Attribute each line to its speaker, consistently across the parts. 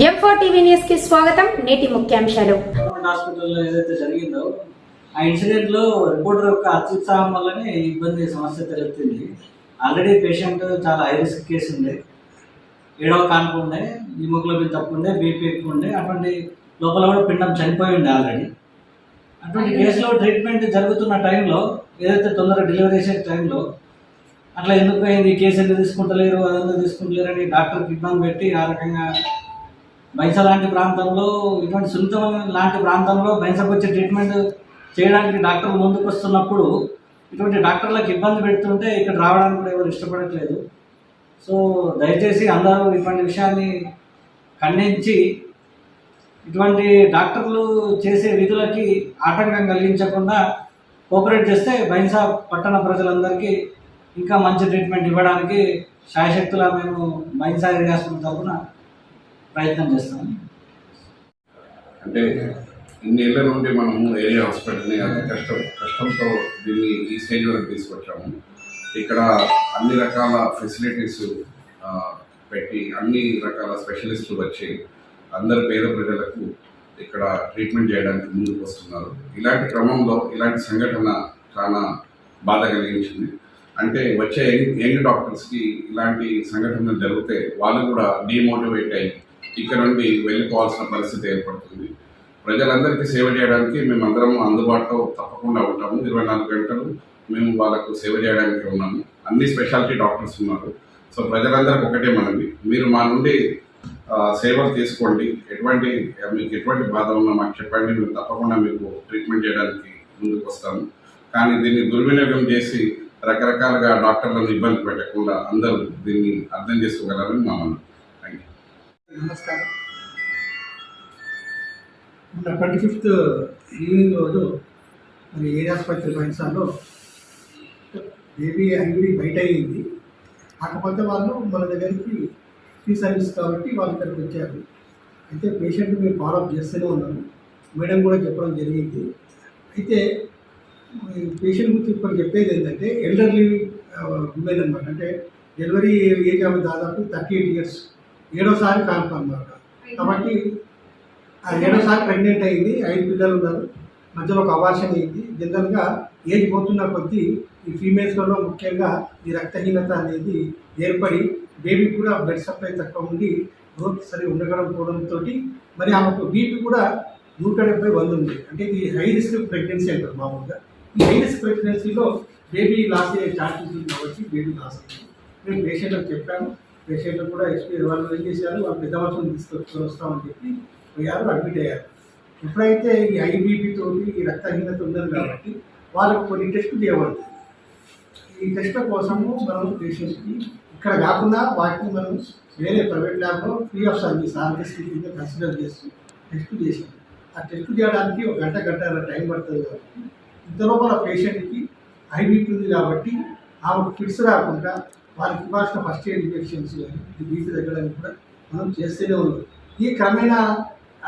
Speaker 1: M four TV న్యూస్కి స్వాగతం. నేటి ముఖ్యాంశాలు.
Speaker 2: గవర్నమెంట్ హాస్పిటల్లో ఏదైతే జరిగిందో ఆ ఇన్సిడెంట్లో రిపోర్టర్ యొక్క అత్యుత్సాహం వల్లనే ఇబ్బంది సమస్య ఆల్రెడీ పేషెంట్ చాలా హై రిస్క్ కేసు ఉండే ఏడవ కాన్పు ఉండే హిమోగ్లోబిన్ తక్కువ ఉండే బీపీ ఎక్కువ ఉండే అటువంటి లోపల కూడా పిండం చనిపోయి ఉండే ఆల్రెడీ. అటువంటి కేసులో ట్రీట్మెంట్ జరుగుతున్న టైంలో ఏదైతే తొందరగా డెలివరీ చేసే టైంలో అట్లా ఎందుకు అయింది ఈ కేసు ఎందుకు తీసుకుంటలేరు? అదంతా తీసుకుంటలేరు అని డాక్టర్కి ఇబ్బంది పెట్టి ఆ రకంగా బైస లాంటి ప్రాంతంలో ఇటువంటి సున్నితమైన లాంటి ప్రాంతంలో బైసకు వచ్చే ట్రీట్మెంట్ చేయడానికి డాక్టర్లు ముందుకు వస్తున్నప్పుడు ఇటువంటి డాక్టర్లకు ఇబ్బంది పెడుతుంటే ఇక్కడ రావడానికి కూడా ఎవరు ఇష్టపడట్లేదు. సో దయచేసి అందరూ ఇటువంటి విషయాన్ని ఖండించి ఇటువంటి డాక్టర్లు చేసే విధులకి ఆటంకం కలిగించకుండా కోఆపరేట్ చేస్తే బైన్సా పట్టణ ప్రజలందరికీ ఇంకా మంచి ట్రీట్మెంట్ ఇవ్వడానికి శాయశక్తుల మేము బైన్సా ఏరియాస్ తరఫున ప్రయత్నం చేస్తాం.
Speaker 3: అంటే ఇన్నేళ్ళ నుండి మనము ఏరియా హాస్పిటల్ని అతి కష్టం కష్టంతో దీన్ని ఈ స్టేజ్ వరకు తీసుకొచ్చాము. ఇక్కడ అన్ని రకాల ఫెసిలిటీస్ పెట్టి అన్ని రకాల స్పెషలిస్టులు వచ్చి అందరు పేద ప్రజలకు ఇక్కడ ట్రీట్మెంట్ చేయడానికి ముందుకు వస్తున్నారు. ఇలాంటి క్రమంలో ఇలాంటి సంఘటన చాలా బాధ కలిగించింది. అంటే వచ్చే యంగ్ డాక్టర్స్కి ఇలాంటి సంఘటనలు జరిగితే వాళ్ళు కూడా డిమోటివేట్ అయ్యి ఇక్కడ నుండి వెళ్ళిపోవాల్సిన పరిస్థితి ఏర్పడుతుంది. ప్రజలందరికీ సేవ చేయడానికి మేమందరం అందుబాటులో తప్పకుండా ఉంటాము. ఇరవై నాలుగు గంటలు మేము వాళ్ళకు సేవ చేయడానికి ఉన్నాము. అన్ని స్పెషాలిటీ డాక్టర్స్ ఉన్నారు. సో ప్రజలందరికీ ఒకటే మనవి. మీరు మా నుండి సేవలు తీసుకోండి. ఎటువంటి మీకు ఎటువంటి బాధ ఉన్నా మాకు చెప్పండి. మేము తప్పకుండా మీకు ట్రీట్మెంట్ చేయడానికి ముందుకు వస్తాము. కానీ దీన్ని దుర్వినియోగం చేసి రకరకాలుగా డాక్టర్లను ఇబ్బంది పెట్టకుండా అందరూ దీన్ని అర్థం చేసుకోగలరని మా మనం
Speaker 4: నమస్కారం. మొన్న ట్వంటీ ఫిఫ్త్ ఈవినింగ్ రోజు మరి ఏరియా ఆసుపత్రి పైసాలో బేబీ అంగిడి బయట అయ్యింది కాకపోతే వాళ్ళు మన దగ్గరికి ఫ్రీ సర్వీస్ కాబట్టి వాళ్ళు ఇక్కడికి వచ్చారు. అయితే పేషెంట్ మేము ఫాలోఅప్ చేస్తూనే ఉన్నాము. మేడం కూడా చెప్పడం జరిగింది. అయితే పేషెంట్ గురించి ఇప్పుడు చెప్పేది ఏంటంటే ఎల్డర్లీ ఉమెన్ అనమాట అంటే డెలివరీ ఏజ్ ఆమె దాదాపు థర్టీ ఎయిట్ ఇయర్స్ ఏడోసారి కలుపు అనమాట కాబట్టి ఆ ఏడోసారి ప్రెగ్నెంట్ అయింది ఐదు పిల్లలు ఉన్నారు. మధ్యలో ఒక అవార్షన్ అయింది. జనరల్గా ఏజ్ పోతున్న కొద్దీ ఈ ఫీమేల్స్లలో ముఖ్యంగా ఈ రక్తహీనత అనేది ఏర్పడి బేబీ కూడా బ్లడ్ సప్లై తక్కువ ఉండి గ్రోత్ సరి ఉండకపోవడంతో మరి ఆమెకు బీపీ కూడా నూట డెబ్బై వంద ఉంది. అంటే ఇది హై రిస్క్ ప్రెగ్నెన్సీ అంటారు మామూలుగా. ఈ హై రిస్క్ ప్రెగ్నెన్సీలో బేబీ లాస్ అయ్యే ఛాన్స్ ఉంది కాబట్టి బేబీ లాస్ అయింది మేము పేషెంట్లకు చెప్పాము పేషెంట్లు కూడా ఎక్స్పీ వాళ్ళు ఏం చేశారు? వాళ్ళు పెద్ద మనుషులు తీసుకొచ్చుకొని వస్తామని చెప్పి పోయారు అడ్మిట్ అయ్యారు. ఎప్పుడైతే ఈ ఐబీపీ తోటి ఈ రక్తహీనత ఉందని కాబట్టి వాళ్ళకు కొన్ని టెస్టులు చేయబడుతుంది ఈ టెస్ట్ల కోసము మనం పేషెంట్కి ఇక్కడ కాకుండా వాటిని మనం వేరే ప్రైవేట్ ల్యాబ్లో ఫ్రీ ఆఫ్ సర్వీస్ ఆర్ఎస్కి కింద కన్సిడర్ చేసి టెస్ట్ చేసాం ఆ టెస్ట్ చేయడానికి ఒక గంట గంట టైం పడుతుంది కాబట్టి ఇంత లోపల పేషెంట్కి ఐబీపీ ఉంది కాబట్టి ఆమెకు ఫిట్స్ రాకుండా వాళ్ళకి ఇవ్వాల్సిన ఫస్ట్ ఎయిడ్ ఇంజెక్షన్స్ కానీ బీపీ తగ్గడానికి కూడా మనం చేస్తూనే ఉన్నాం. ఈ క్రమేణా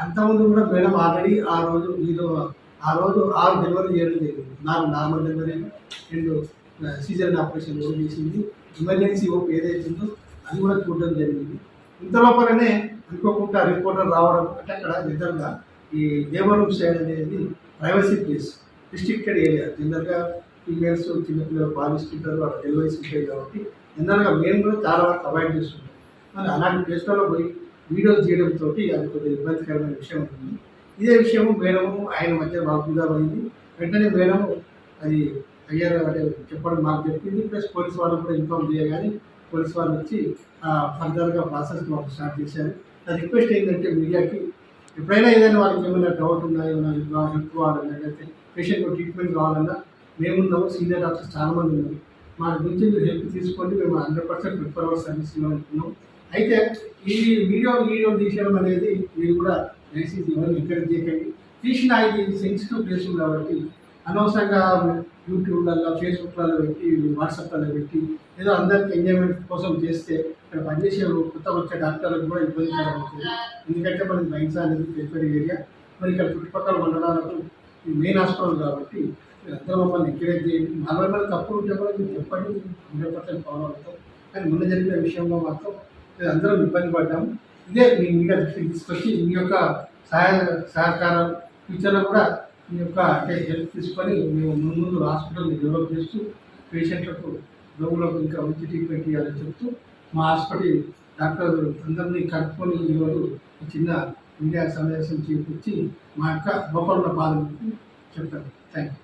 Speaker 4: అంతకుముందు కూడా మేడం ఆల్రెడీ ఆ రోజు మీరు ఆ రోజు ఆరు డెలివరీ చేయడం జరిగింది. నాలుగు నార్మల్ డెలివరీ రెండు సీజన్ ఆపరేషన్ కూడా చేసింది. ఎమర్జెన్సీ ఓపీ ఏదైతుందో అది కూడా చూడడం జరిగింది. ఇంత లోపలనే అనుకోకుండా రిపోర్టర్ రావడం అంటే అక్కడ నిజంగా ఈ లేబర్ రూమ్ సైడ్ అనేది ప్రైవసీ ప్లేస్ రిస్ట్రిక్టెడ్ ఏరియా. జనరల్గా ఫీమేల్స్ చిన్నపిల్లలు పాలిస్తుంటారు అక్కడ డెలివరీస్ ఉంటాయి కాబట్టి జనరల్గా మేము కూడా చాలా వరకు అవాయిడ్ చేస్తుంటాం. మరి అలాంటి ప్లేస్లలో పోయి వీడియోలు చేయడంతో అది కొద్దిగా ఇబ్బందికరమైన విషయం ఉంటుంది. ఇదే విషయము మేడము ఆయన మధ్య వాగ్విదా అయింది వెంటనే మేడము అది అయ్యారు అంటే చెప్పడం మాకు చెప్పింది ప్లస్ పోలీస్ వాళ్ళు కూడా ఇన్ఫామ్ చేయగానే పోలీస్ వాళ్ళు వచ్చి ఫర్దర్గా ప్రాసెస్ మాకు స్టార్ట్ చేశారు. నా రిక్వెస్ట్ ఏంటంటే మీడియాకి ఎప్పుడైనా ఏదైనా వాళ్ళకి ఏమైనా డౌట్ ఉన్నా ఏమైనా హెల్ప్ కావాలన్నా లేకపోతే పేషెంట్ ట్రీట్మెంట్ కావాలన్నా మేమున్నాము సీనియర్ డాక్టర్స్ చాలామంది ఉన్నారు. మా గురించి మీరు హెల్ప్ తీసుకోండి. మేము హండ్రెడ్ పర్సెంట్ ప్రిఫర్ అవర్ సర్వీస్లో ఉంటున్నాం. అయితే ఈ వీడియో వీడియో తీసేయడం అనేది మీరు కూడా దయచేసి ఎవరిని ఎంకరేజ్ చేయకండి. తీసిన ఇది సెన్సిటివ్ ప్లేస్ కాబట్టి అనవసరంగా యూట్యూబ్లలో ఫేస్బుక్లలో పెట్టి వాట్సాప్లలో పెట్టి ఏదో అందరికి ఎంజాయ్మెంట్ కోసం చేస్తే ఇక్కడ పనిచేసే కొత్త వచ్చే డాక్టర్లకు కూడా ఇబ్బందికరం అవుతుంది ఎందుకంటే మనకి మైన్స్ అనేది ప్రిఫర్ ఏరియా. మరి ఇక్కడ చుట్టుపక్కల మండలాలకు మెయిన్ హాస్పిటల్ కాబట్టి మీరు మమ్మల్ని ఎంకరేజ్ చేయండి నలభై మంది తప్పులు ఉంటే కూడా మీరు చెప్పండి హండ్రెడ్ పర్సెంట్ ఫాలో అవుతాం. కానీ మొన్న జరిగిన విషయంలో మాత్రం మేము అందరం ఇబ్బంది పడ్డాము ఇదే మీ మీడియా దృష్టికి తీసుకొచ్చి మీ యొక్క సహాయ సహకారం ఫ్యూచర్లో కూడా మీ యొక్క అంటే హెల్ప్ తీసుకొని మేము ముందు ముందు హాస్పిటల్ని డెవలప్ చేస్తూ పేషెంట్లకు రోగులకు ఇంకా మంచి ట్రీట్మెంట్ ఇవ్వాలని చెప్తూ మా హాస్పిటల్ డాక్టర్ అందరినీ కలుపుకొని ఈరోజు చిన్న మీడియా సమావేశం చేపించి మా యొక్క లోపల ఉన్న చెప్తాను. Thank you